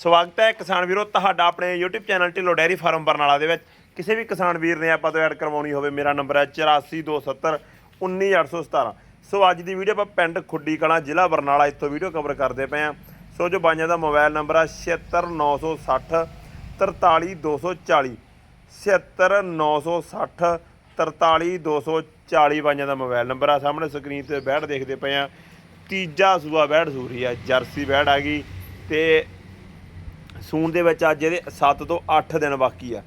ਸਵਾਗਤ ਹੈ ਕਿਸਾਨ ਵੀਰੋ, ਤੁਹਾਡਾ ਆਪਣੇ YouTube channel Dhillon dairy farm Barnala ਦੇ ਵਿੱਚ। ਕਿਸੇ ਵੀ ਕਿਸਾਨ ਵੀਰ ਨੇ ਆਪਾਂ ਤੋਂ ਐਡ ਕਰਵਾਉਣੀ ਹੋਵੇ, ਮੇਰਾ ਨੰਬਰ ਹੈ 8427 19817 ਸੋ ਅੱਜ ਦੀ ਵੀਡੀਓ ਆਪਾਂ ਪਿੰਡ ਖੁੱਡੀ ਕਲਾਂ ਜ਼ਿਲ੍ਹਾ ਬਰਨਾਲਾ ਇੱਥੋਂ ਵੀਡੀਓ ਕਵਰ ਕਰਦੇ ਪਏ ਆ ਸੋ ਜੋ ਬਾਈਆਂ ਦਾ ਮੋਬਾਈਲ ਨੰਬਰ ਹੈ 76960 43240 76960 43240 ਬਾਈਆਂ ਦਾ ਮੋਬਾਈਲ ਨੰਬਰ ਆ। ਸਾਹਮਣੇ ਸਕਰੀਨ ਤੇ ਬੈਠ ਦੇਖਦੇ ਪਏ ਆ ਤੀਜਾ ਸੂਆ ਬੈਠ ਸੂਰੀ ਆ, ਜਰਸੀ ਬੈਠ ਆ ਗਈ। ਤੇ ਸੂਣ ਦੇ ਵਿੱਚ ਅੱਜ ਇਹਦੇ 7 ਤੋਂ 8 ਦਿਨ ਬਾਕੀ ਆ।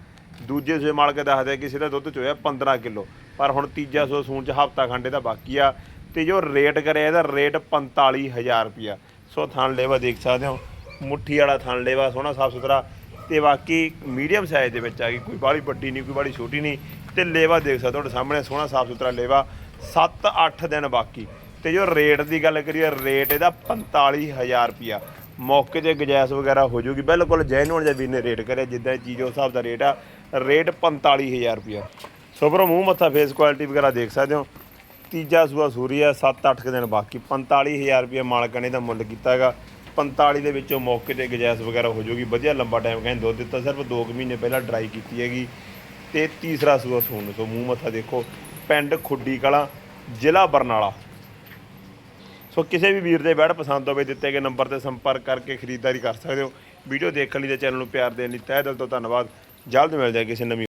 ਦੂਜੇ ਸੂਏ ਮਾਲਕ ਦੱਸਦੇ ਕਿਸੇ ਦਾ ਦੁੱਧ ਚੋਇਆ 15 ਕਿਲੋ। ਪਰ ਹੁਣ ਤੀਜਾ ਸੂਆ ਸੂਣ ਚ ਹਫਤਾ ਖੰਡੇ ਦਾ ਬਾਕੀ ਆ ਤੇ ਜੋ ਰੇਟ ਕਰਿਆ ਇਹਦਾ ਰੇਟ 45000 ਰੁਪਿਆ ਸੋ ਥਣ ਲੇਵਾ ਦੇਖ ਸਕਦੇ ਹੋ, ਮੁੱਠੀ ਵਾਲਾ ਥਣ ਲੇਵਾ ਸੋਹਣਾ ਸਾਫ਼ ਸੁਥਰਾ। ਤੇ ਬਾਕੀ ਮੀਡੀਅਮ ਸਾਈਜ਼ ਦੇ ਵਿੱਚ ਆ ਗਈ, ਕੋਈ ਬਾਹਲੀ ਵੱਡੀ ਨਹੀਂ, ਕੋਈ ਬਾਹਲੀ ਛੋਟੀ ਨਹੀਂ। ਤੇ ਲੇਵਾ ਦੇਖ ਸਕਦੇ ਤੁਹਾਡੇ ਸਾਹਮਣੇ ਸੋਹਣਾ ਸਾਫ਼ ਸੁਥਰਾ ਲੇਵਾ 7-8 ਦਿਨ ਬਾਕੀ। ਤੇ ਜੋ ਰੇਟ ਦੀ ਗੱਲ ਕਰੀਏ, ਰੇਟ ਇਹਦਾ 45000 ਰੁਪਿਆ ਮੌਕੇ ਤੇ ਗਜੈਸ ਵਗੈਰਾ ਹੋ ਜੂਗੀ। ਬਿਲਕੁਲ ਜੈਨੂਨ ਜਿਹਾ ਵੀਰ ਨੇ ਰੇਟ ਕਰਿਆ, ਜਿੱਦਾਂ ਦੀ ਚੀਜ਼ ਉਸ ਹਿਸਾਬ ਦਾ ਰੇਟ ਆ ਰੇਟ 45000 ਰੁਪਿਆ ਸੋ ਬਰੋ ਮੂੰਹ ਮੱਥਾ ਫੇਸ ਕੁਆਲਿਟੀ ਵਗੈਰਾ ਦੇਖ ਸਕਦੇ ਹੋ। ਤੀਜਾ ਸੂਆ ਸੂਰੀ ਆ 7-8 ਦਿਨ ਬਾਕੀ। 45000 ਰੁਪਏ ਮਾਲਕ ਨੇ ਦਾ ਮੁੱਲ ਕੀਤਾ ਹੈਗਾ। 45 ਦੇ ਵਿੱਚੋਂ ਮੌਕੇ ਤੇ ਗਜੈਸ ਵਗੈਰਾ ਹੋ ਜੂਗੀ। ਵਧੀਆ ਲੰਬਾ ਟਾਈਮ ਕਹਿੰਦੇ ਦੁੱਧ ਦਿੱਤਾ, ਸਿਰਫ 2 ਮਹੀਨੇ ਪਹਿਲਾਂ ਡਰਾਈ ਕੀਤੀ ਹੈਗੀ। ਤੇ ਤੀਸਰਾ ਸੂਆ ਸੂਣ ਨੂੰ, ਸੋ ਮੂੰਹ ਮੱਥਾ ਦੇਖੋ। ਪਿੰਡ ਖੁੱਡੀ ਕਲਾਂ, ਜ਼ਿਲ੍ਹਾ ਬਰਨਾਲਾ। ਸੋ ਕਿਸੇ ਵੀ ਵੀਰ ਦੇ ਬੈਡ ਪਸੰਦ ਹੋਵੇ, ਦਿੱਤੇ ਗਏ ਨੰਬਰ ਤੇ ਸੰਪਰਕ ਕਰਕੇ ਖਰੀਦਦਾਰੀ ਕਰ ਸਕਦੇ ਹੋ। ਵੀਡੀਓ ਦੇਖਣ ਲਈ ਤੇ ਚੈਨਲ ਨੂੰ ਪਿਆਰ ਦੇਣ ਲਈ ਤਹਿ ਦਿਲ ਤੋਂ ਧੰਨਵਾਦ। ਜਲਦ ਮਿਲ ਜਾਏ ਕਿਸੇ ਨਵੀਂ